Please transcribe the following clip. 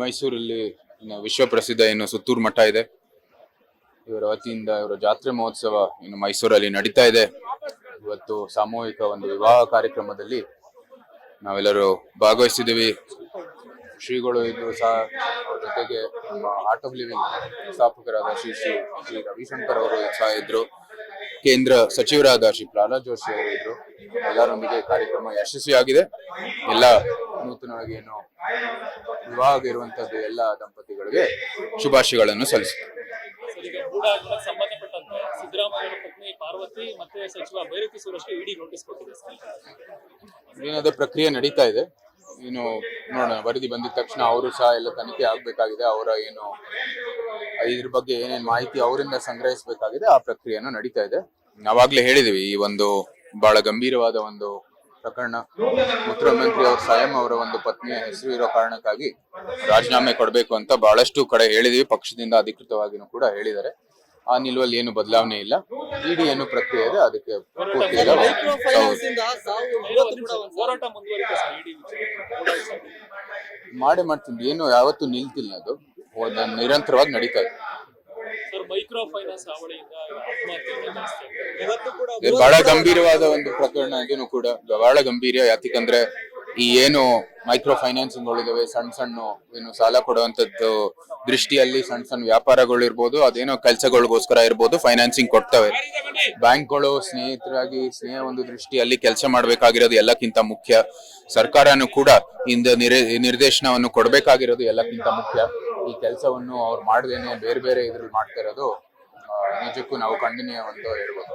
ಮೈಸೂರಲ್ಲಿ ಇನ್ನು ವಿಶ್ವ ಪ್ರಸಿದ್ಧ ಏನು ಸುತ್ತೂರು ಮಠ ಇದೆ. ಇವರ ವತಿಯಿಂದ ಇವರ ಜಾತ್ರೆ ಮಹೋತ್ಸವ ಇನ್ನು ಮೈಸೂರಲ್ಲಿ ನಡೀತಾ ಇದೆ. ಇವತ್ತು ಸಾಮೂಹಿಕ ಒಂದು ವಿವಾಹ ಕಾರ್ಯಕ್ರಮದಲ್ಲಿ ನಾವೆಲ್ಲರೂ ಭಾಗವಹಿಸಿದ್ದೀವಿ. ಶ್ರೀಗಳು ಇದ್ದು ಸಹ ಜೊತೆಗೆ ಆರ್ಟ್ ಆಫ್ ಲಿವಿಂಗ್ ಸ್ಥಾಪಕರಾದ ಶ್ರೀ ಶ್ರೀ ಶ್ರೀ ರವಿಶಂಕರ್ ಅವರು ಸಹ ಇದ್ರು. ಕೇಂದ್ರ ಸಚಿವರಾದ ಶ್ರೀ ಪ್ರಹ್ಲಾದ್ ಜೋಶಿ ಅವರು ಇದ್ರು. ಎಲ್ಲರೊಂದಿಗೆ ಕಾರ್ಯಕ್ರಮ ಯಶಸ್ವಿಯಾಗಿದೆ. ಎಲ್ಲ ನೂತನವಾಗಿ ಏನು ವಿವಾಹ ಆಗಿರುವಂತದ್ದು ಎಲ್ಲ ದಂಪತಿಗಳಿಗೆ ಶುಭಾಶಯಗಳನ್ನು ಈಗ ಸಂಬಂಧಪಟ್ಟಂತೆ ಸಿದ್ದರಾಮಯ್ಯ ಅವರ ಪತ್ನಿ ಪಾರ್ವತಿ ಮತ್ತೆ ಸಚಿವ ಭೈರತಿ ಸುರೇಶ್ಗೆ ಇಡಿ ನೋಟಿಸ್ ಕೊಟ್ಟಿದೆ. ಸರ್ ಪ್ರಕ್ರಿಯೆ ನಡೀತಾ ಇದೆ? ಏನು ನೋಡೋಣ ವರದಿ ಬಂದಿದ ತಕ್ಷಣ ಅವರು ಸಹ ಎಲ್ಲ ತನಿಖೆ ಆಗ್ಬೇಕಾಗಿದೆ ಅವರ ಏನು ಇದ್ರ ಬಗ್ಗೆ ಏನೇನು ಮಾಹಿತಿ ಅವರಿಂದ ಸಂಗ್ರಹಿಸಬೇಕಾಗಿದೆ ಆ ಪ್ರಕ್ರಿಯೆಯನ್ನು ನಡೀತಾ ಇದೆ. ನಾವಾಗ್ಲೇ ಹೇಳಿದೀವಿ ಈ ಒಂದು ಬಹಳ ಗಂಭೀರವಾದ ಒಂದು ಪ್ರಕರಣ ಮುಖ್ಯಮಂತ್ರಿ ಅವರು ಸ್ವಯಂ ಅವರ ಒಂದು ಪತ್ನಿಯ ಹೆಸರು ಇರೋ ಕಾರಣಕ್ಕಾಗಿ ರಾಜೀನಾಮೆ ಕೊಡಬೇಕು ಅಂತ ಬಹಳಷ್ಟು ಕಡೆ ಹೇಳಿದೀವಿ. ಪಕ್ಷದಿಂದ ಅಧಿಕೃತವಾಗಿನೂ ಕೂಡ ಹೇಳಿದ್ದಾರೆ. ಆ ನಿಲುವಲ್ಲಿ ಏನು ಬದಲಾವಣೆ ಇಲ್ಲ. ಇಡಿ ಏನು ಪ್ರಕ್ರಿಯೆ ಇದೆ. ಅದಕ್ಕೆ ಮಾಡೇ ಮಾಡ್ತೀನಿ. ಏನು ಯಾವತ್ತು ನಿಲ್ತಿಲ್ಲ ಅದು. ಒಂದು ನಿರಂತರವಾಗಿ ನಡೀತಾ ಇದೆ. ಮೈಕ್ರೋ ಫೈನಾನ್ಸ್ ಹಾವಳಿಯಿಂದ ಆತ್ಮಹತ್ಯೆ ಜಾಸ್ತಿ ಆಗ್ತಿದೆ. ಇವತ್ತು ಕೂಡ ಇದು ಬಹಳ ಗಂಭೀರವಾದ ಒಂದು ಪ್ರಕರಣ ಆಗೇನು ಕೂಡ ಬಹಳ ಗಂಭೀರ ಯಾಕಂದ್ರೆ ಈ ಏನು ಮೈಕ್ರೋ ಫೈನಾನ್ಸಿಂಗ್ ಗಳಿದಾವೆ ಸಣ್ಣ ಸಣ್ಣ ಏನು ಸಾಲ ಕೊಡುವಂತದ್ದು ದೃಷ್ಟಿಯಲ್ಲಿ ಸಣ್ಣ ಸಣ್ಣ ವ್ಯಾಪಾರಗಳಿರ್ಬೋದು ಅದೇನೋ ಕೆಲಸಗಳಿಗೋಸ್ಕರ ಇರ್ಬೋದು ಫೈನಾನ್ಸಿಂಗ್ ಕೊಡ್ತವೆ. ಬ್ಯಾಂಕ್ಗಳು ಸ್ನೇಹಿತರಾಗಿ ಸ್ನೇಹ ಒಂದು ದೃಷ್ಟಿಯಲ್ಲಿ ಕೆಲಸ ಮಾಡಬೇಕಾಗಿರೋದು ಎಲ್ಲಕ್ಕಿಂತ ಮುಖ್ಯ. ಸರ್ಕಾರನು ಕೂಡ ಇಂದ ನಿರ- ನಿರ್ದೇಶನವನ್ನು ಕೊಡಬೇಕಾಗಿರೋದು ಎಲ್ಲಕ್ಕಿಂತ ಮುಖ್ಯ. ಈ ಕೆಲಸವನ್ನು ಅವ್ರು ಮಾಡದೇನೆ ಬೇರೆ ಬೇರೆ ಇದ್ರಲ್ಲಿ ಮಾಡ್ತಾ ಇರೋದು ನಿಜಕ್ಕೂ ನಾವು ಕಂಟಿನ್ಯೂ ಅಂತ ಹೇಳ್ಬೋದು.